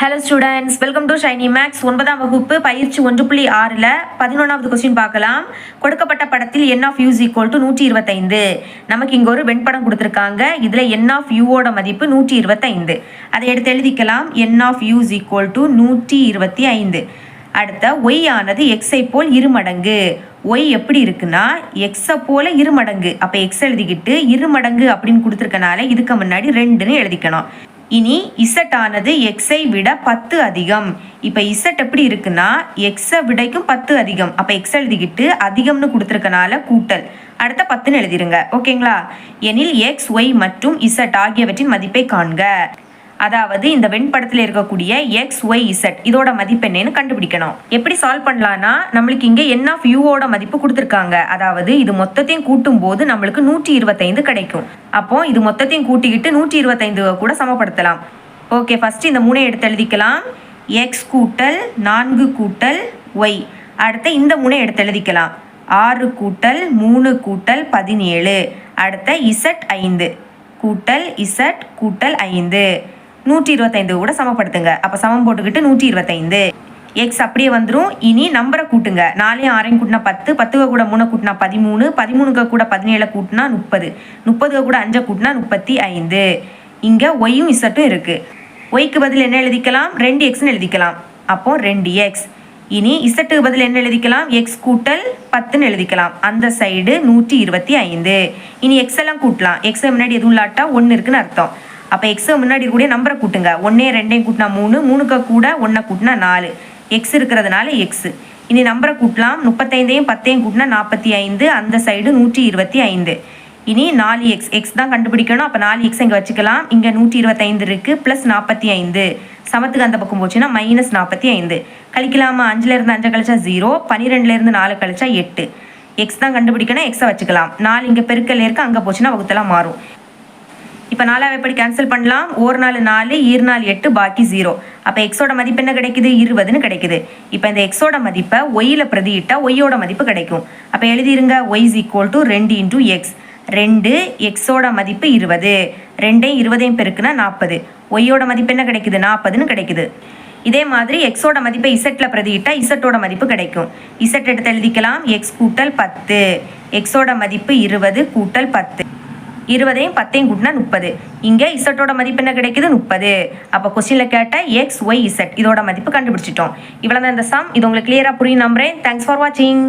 Hello students welcome to Shiny Maths ஒன்பதாம் வகுப்பு பயிற்சி ஒன்று புள்ளி ஆறில் பதினொன்றாவது கொஸ்டின் பார்க்கலாம். கொடுக்கப்பட்ட படத்தில் n of U equal to நூற்றி இருபத்தைந்து. நமக்கு இங்கே ஒரு வெண்படம் கொடுத்துருக்காங்க. இதில் என் ஆஃப் யூவோட மதிப்பு நூற்றி இருபத்தைந்து. அதை எடுத்து எழுதிக்கலாம். N of U equal to நூற்றி இருபத்தி ஐந்து அடுத்த ஒய் ஆனது எக்ஸை போல் இருமடங்கு ஒய் எப்படி இருக்குன்னா எக்ஸை போல இருமடங்கு அப்போ எக்ஸ் எழுதிக்கிட்டு இருமடங்கு அப்படின்னு கொடுத்துருக்கனால இதுக்கு முன்னாடி ரெண்டுன்னு எழுதிக்கணும். இனி இசட் ஆனது எக்ஸை விட பத்து அதிகம். இப்போ இசட் எப்படி இருக்குன்னா எக்ஸை விடைக்கும் பத்து அதிகம். அப்போ எக்ஸ் எழுதிக்கிட்டு அதிகம்னு கொடுத்துருக்கனால கூட்டல். அடுத்த பத்துன்னு எழுதிருங்க. ஓகேங்களா? எனில் எக்ஸ் ஒய் மற்றும் இசட் ஆகியவற்றின் மதிப்பை காண்க. அதாவது இந்த வெண்படத்தில் இருக்கக்கூடிய எக்ஸ் ஒய் இசட் இதோட மதிப்பு என்னன்னு கண்டுபிடிக்கணும். எப்படி சால்வ் பண்ணலாம்னா நம்மளுக்கு இங்கே என் ஆஃப் யூவோட மதிப்பு கொடுத்துருக்காங்க. அதாவது இது மொத்தத்தையும் கூட்டும் போது நம்மளுக்கு நூற்றி இருபத்தைந்து கிடைக்கும். அப்போ இது மொத்தத்தையும் கூட்டிக்கிட்டு நூற்றி இருபத்தைந்து கூட சமப்படுத்தலாம். ஓகே ஃபர்ஸ்ட் இந்த மூணை எடுத்து எழுதிக்கலாம். எக்ஸ் கூட்டல் நான்கு கூட்டல் ஒய் அடுத்த இந்த மூணை எடுத்து எழுதிக்கலாம். ஆறு கூட்டல் மூணு கூட்டல் பதினேழு. அடுத்த இசட் ஐந்து கூட்டல் இசட் கூட்டல் ஐந்து. நூற்றி இருபத்தைந்து கூட சமப்படுத்துங்க. அப்போ சமம் போட்டுக்கிட்டு நூற்றி இருபத்தைந்து. எக்ஸ் அப்படியே வந்துடும் இனி நம்பரை கூட்டுங்க. நாலையும் ஆறையும் கூட்டினா பத்து பத்துக கூட மூணு கூட்டினா பதிமூணு பதிமூணுக்கு கூட பதினேழு கூட்டினா முப்பது. முப்பதுக்கு கூட அஞ்சை கூட்டினா முப்பத்தி ஐந்து. இங்கே ஒய்யும் இசட்டும் இருக்குது ஒய்க்கு பதில் என்ன எழுதிக்கலாம்? ரெண்டு எக்ஸ்னு எழுதிக்கலாம். அப்போ ரெண்டு எக்ஸ் இனி இசட்டுக்கு பதில் என்ன எழுதிக்கலாம்? எக்ஸ் கூட்டல் பத்துன்னு எழுதிக்கலாம். அந்த சைடு நூற்றி இருபத்தி ஐந்து. இனி எக்ஸ் எல்லாம் கூட்டலாம். எக்ஸ் முன்னாடி எதுவும் இல்லாட்டா ஒன்று இருக்குன்னு அர்த்தம். அப்போ எக்ஸை முன்னாடி கூட நம்பரை கூட்டுங்க. ஒன்னே ரெண்டையும் கூட்டினா மூணு மூணுக்கு கூட ஒன்றை கூட்டினா நாலு. எக்ஸ் இருக்கிறதுனால எக்ஸு இனி நம்பரை கூட்டலாம். முப்பத்தைந்தையும் பத்தையும் கூட்டினா நாற்பத்தி ஐந்து அந்த சைடு நூற்றி இருபத்தி ஐந்து இனி நாலு எக்ஸ் எக்ஸ் தான் கண்டுபிடிக்கணும். அப்போ நாலு எக்ஸ் இங்கே வச்சுக்கலாம். இங்கே நூற்றி இருபத்தைந்து இருக்குது ப்ளஸ் நாற்பத்தி ஐந்து சமத்துக்கு அந்த பக்கம் போச்சுன்னா மைனஸ் நாற்பத்தி ஐந்து கழிக்கலாமா அஞ்சுலேருந்து அஞ்சு கழிச்சா ஜீரோ பன்னிரெண்டுலேருந்து நாலு கழிச்சா எட்டு. எக்ஸ் தான் கண்டுபிடிக்கணும். எக்ஸை வச்சுக்கலாம். நாலு இங்கே பெருக்கல் இருக்குது அங்கே போச்சுன்னா வகுத்தெல்லாம் மாறும். இப்போ நாலாவை எப்படி கேன்சல் பண்ணலாம்? ஒரு நாள் நாலு ஈர் நாள் எட்டு பாக்கி ஜீரோ அப்போ எக்ஸோட மதிப்பு என்ன கிடைக்குது? இருபதுன்னு கிடைக்குது. இப்போ இந்த எக்ஸோட மதிப்பை ஒய்யில் பிரதியிட்டால் ஒய்யோட மதிப்பு கிடைக்கும். அப்போ எழுதிருங்க ஒய் இஸ் ஈக்குவல் டு ரெண்டு இன்டூ எக்ஸ் ரெண்டு எக்ஸோட மதிப்பு இருபது. ரெண்டையும் இருபதையும் பெருக்குனா நாற்பது ஒய்யோட மதிப்பு என்ன கிடைக்குது? நாற்பதுன்னு கிடைக்குது. இதே மாதிரி எக்ஸோட மதிப்பை இசட்டில் பிரதியிட்டால் இசட்டோட மதிப்பு கிடைக்கும். இசட் எடுத்து எழுதிக்கலாம். எக்ஸ் கூட்டல் பத்து. எக்ஸோட மதிப்பு இருபது கூட்டல் பத்து. இருபதையும் பத்தையும் கூட்டினா முப்பது. இங்கே இசட்டோட மதிப்பு என்ன கிடைக்குது? முப்பது. அப்போ கொஸ்டினில் கேட்ட எக்ஸ் ஒய் இசட் இதோட மதிப்பு கண்டுபிடிச்சிட்டோம். இவ்வளோ தான் இந்த சம் இது உங்களுக்கு கிளியராக புரியும் நம்புறேன். தேங்க்ஸ் ஃபார் வாட்சிங்